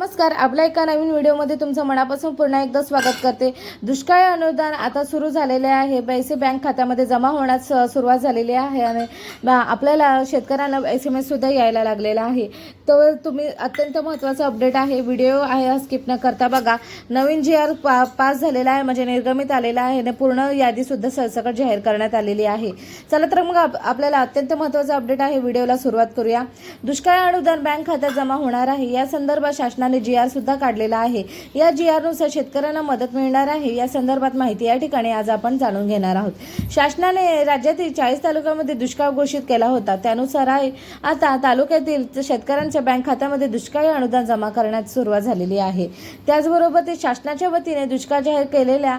नमस्कार आपल्या एका नवीन व्हिडिओमध्ये तुमचं मनापासून पुन्हा एकदा स्वागत करते. दुष्काळी अनुदान आता सुरू झालेले आहे. पैसे बँक खात्यामध्ये जमा होण्यास सुरुवात झालेली आहे आणि आपल्याला शेतकऱ्यांना एस एम एससुद्धा यायला लागलेला आहे. तर तुम्ही अत्यंत महत्त्वाचा अपडेट आहे. व्हिडिओ आहे हा स्किप न करता बघा. नवीन जी आर पा पास झालेला आहे म्हणजे निर्गमित आलेला आहे आणि पूर्ण यादीसुद्धा सरसकट जाहीर करण्यात आलेली आहे. चला तर मग आप- आपल्याला अत्यंत महत्त्वाचा अपडेट आहे. व्हिडिओला सुरुवात करूया. दुष्काळ अनुदान बँक खात्यात जमा होणार आहे. या संदर्भात शासनाने जी आर सुद्धा काढलेला आहे. या जी आरनुसार शेतकऱ्यांना मदत मिळणार आहे. या संदर्भात माहिती या ठिकाणी आज आपण जाणून घेणार आहोत. शासनाने राज्यातील चाळीस तालुक्यामध्ये दुष्काळ घोषित केला होता. त्यानुसार आहे आता तालुक्यातील शेतकऱ्यांच्या बँक खात्यामध्ये दुष्काळी अनुदान जमा करण्यास सुरुवात झालेली आहे. त्याचबरोबर ते शासनाच्या वतीने दुष्काळ जाहीर केलेल्या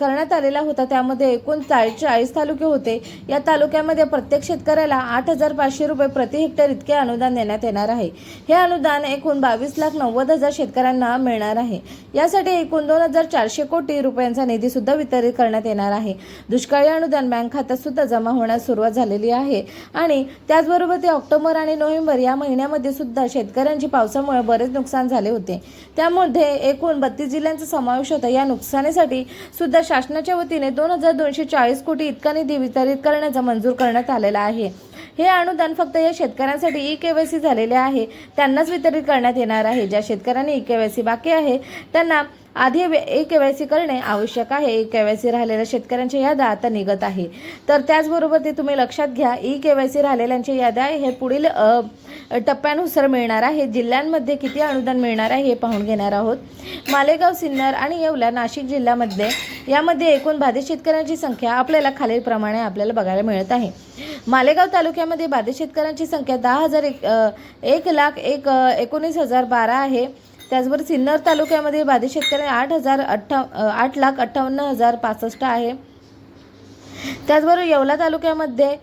करण्यात आलेला होता. त्यामध्ये एकूण चाळीस चाळीस तालुके होते. या तालुक्यामध्ये प्रत्येक शेतकऱ्याला आठ हजार पाचशे रुपये प्रति हेक्टर इतके अनुदान देण्यात येणार आहे. हे अनुदान एकूण बावीस लाख नव्वद हजार शेतकऱ्यांना मिळणार आहे. यासाठी एकूण दोन हजार चारशे कोटी रुपयांचा निधी सुद्धा वितरित करण्यात येणार आहे. दुष्काळी अनुदान बँक खात्यात सुद्धा जमा होण्यास सुरुवात झालेली आहे. आणि त्याचबरोबर ते ऑक्टोबर आणि नोव्हेंबर या महिन्यामध्ये सुद्धा शेतकऱ्यांची पावसामुळे बरेच नुकसान झाले होते. त्यामध्ये एकूण बत्तीस जिल्ह्यांचा समावेश होता. या नुकसानीसाठी सुद्धा शासनाच्या वतीने दोन हजार दोनशे चाळीस कोटी इतका निधी वितरित करण्याचा मंजूर करण्यात आलेला आहे. हे अनुदान फक्त या शेतकऱ्यांसाठी ई के वाय सी झालेले आहे. त्यांनाच वितरित करण्यात येणार आहे. ज्या शेतकऱ्यांनी ई के वाय सी बाकी आहे त्यांना आधी ई के वाय सी करणे आवश्यक आहे. ई के वाय सी राहिलेल्या शेतकऱ्यांच्या याद्या आता निघत आहे. तर त्याचबरोबर ते तुम्ही लक्षात घ्या ई के वाय सी राहिलेल्यांच्या याद्या हे पुढील टप्प्यानुसार मिळणार आहे. जिल्ह्यांमध्ये किती अनुदान मिळणार आहे हे पाहून घेणार आहोत. मालेगाव सिन्नर आणि येवला नाशिक जिल्ह्यामध्ये यामध्ये एकूण बाधित शेतकऱ्यांची संख्या आपल्याला खालीलप्रमाणे आपल्याला बघायला मिळत आहे. मालेगाव तालुक्यामध्ये बाधित शेतकऱ्यांची संख्या दहा हजार एक एक लाख एक एकोणीस हजार बारा आहे. त्याचबरोबर सिन्नर तालुक्यामध्ये बाधित शेतकरी आठ हजार अठ्ठा आठ लाख अठ्ठावन्न हजार पासष्ट आहे. त्याचबरोबर येवला तालुक्यामध्ये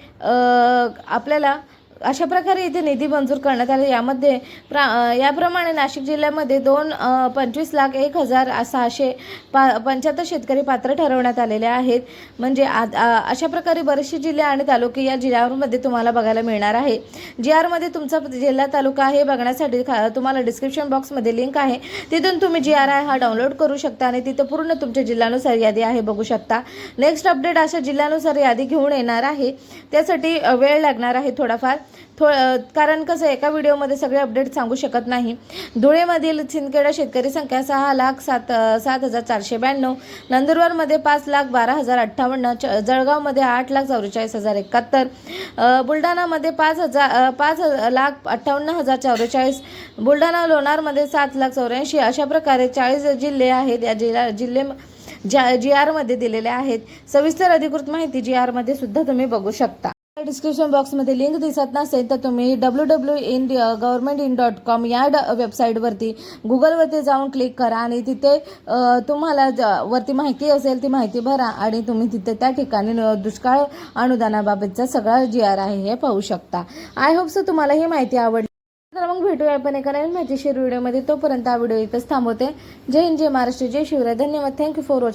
आपल्याला अशा प्रकारे इथे निधी मंजूर करण्यात आले. यामध्ये प्रा याप्रमाणे नाशिक जिल्ह्यामध्ये दोन पंचवीस लाख एक हजार सहाशे पा पंच्याहत्तर शेतकरी पात्र ठरवण्यात आलेले आहेत. म्हणजे आ अशा प्रकारे बरेचसे जिल्हे आणि तालुके या जिल्ह्यामध्ये तुम्हाला बघायला मिळणार आहे. जी आरमध्ये तुमचा जिल्हा तालुका आहे बघण्यासाठी खा तुम्हाला डिस्क्रिप्शन बॉक्समध्ये लिंक आहे. तिथून तुम्ही जी आर आय हा डाउनलोड करू शकता आणि तिथं पूर्ण तुमच्या जिल्ह्यानुसार यादी आहे बघू शकता. नेक्स्ट अपडेट अशा जिल्ह्यानुसार यादी घेऊन येणार आहे. त्यासाठी वेळ लागणार आहे थोडाफार. थो कारण कसं एका व्हिडिओमध्ये सगळे अपडेट सांगू शकत नाही. धुळेमधील सिंदखेडा शेतकरी संख्या सहा लाख सात सात हजार चारशे ब्याण्णव नंदुरबारमध्ये पाच लाख बारा हजार अठ्ठावन्न च जळगावमध्ये आठ लाख चौवेचाळीस हजार एकाहत्तर बुलढाणामध्ये पाच हजार पाच लाख अठ्ठावन्न हजार चौवेचाळीस बुलढाणा लोणारमध्ये सात लाख चौऱ्याऐंशी अशा प्रकारे चाळीस जिल्हे आहेत या जिल्हा जिल्हे ज्या जी आरमध्ये दिलेले आहेत. सविस्तर अधिकृत माहिती जी आरमध्ये सुद्धा तुम्ही बघू शकता. डिस्क्रिप्शन बॉक्समध्ये लिंक दिसत नसेल तर तुम्ही W W in government in dot com या ड वेबसाईटवरती गुगलवरती जाऊन क्लिक करा आणि तिथे तुम्हाला वरती माहिती असेल ती माहिती भरा आणि तुम्ही तिथे त्या ठिकाणी दुष्काळ अनुदानाबाबतचा सगळा जी आर आहे हे पाहू शकता. आय होप सो तुम्हाला ही माहिती आवडली. तर मग भेटूया आपण एका नवीन माहितीशीर व्हिडिओमध्ये तोपर्यंत हा व्हिडिओ इथंच थांबवते. जय हिंद जय महाराष्ट्र जय शिवराय. धन्यवाद. Thank you for watching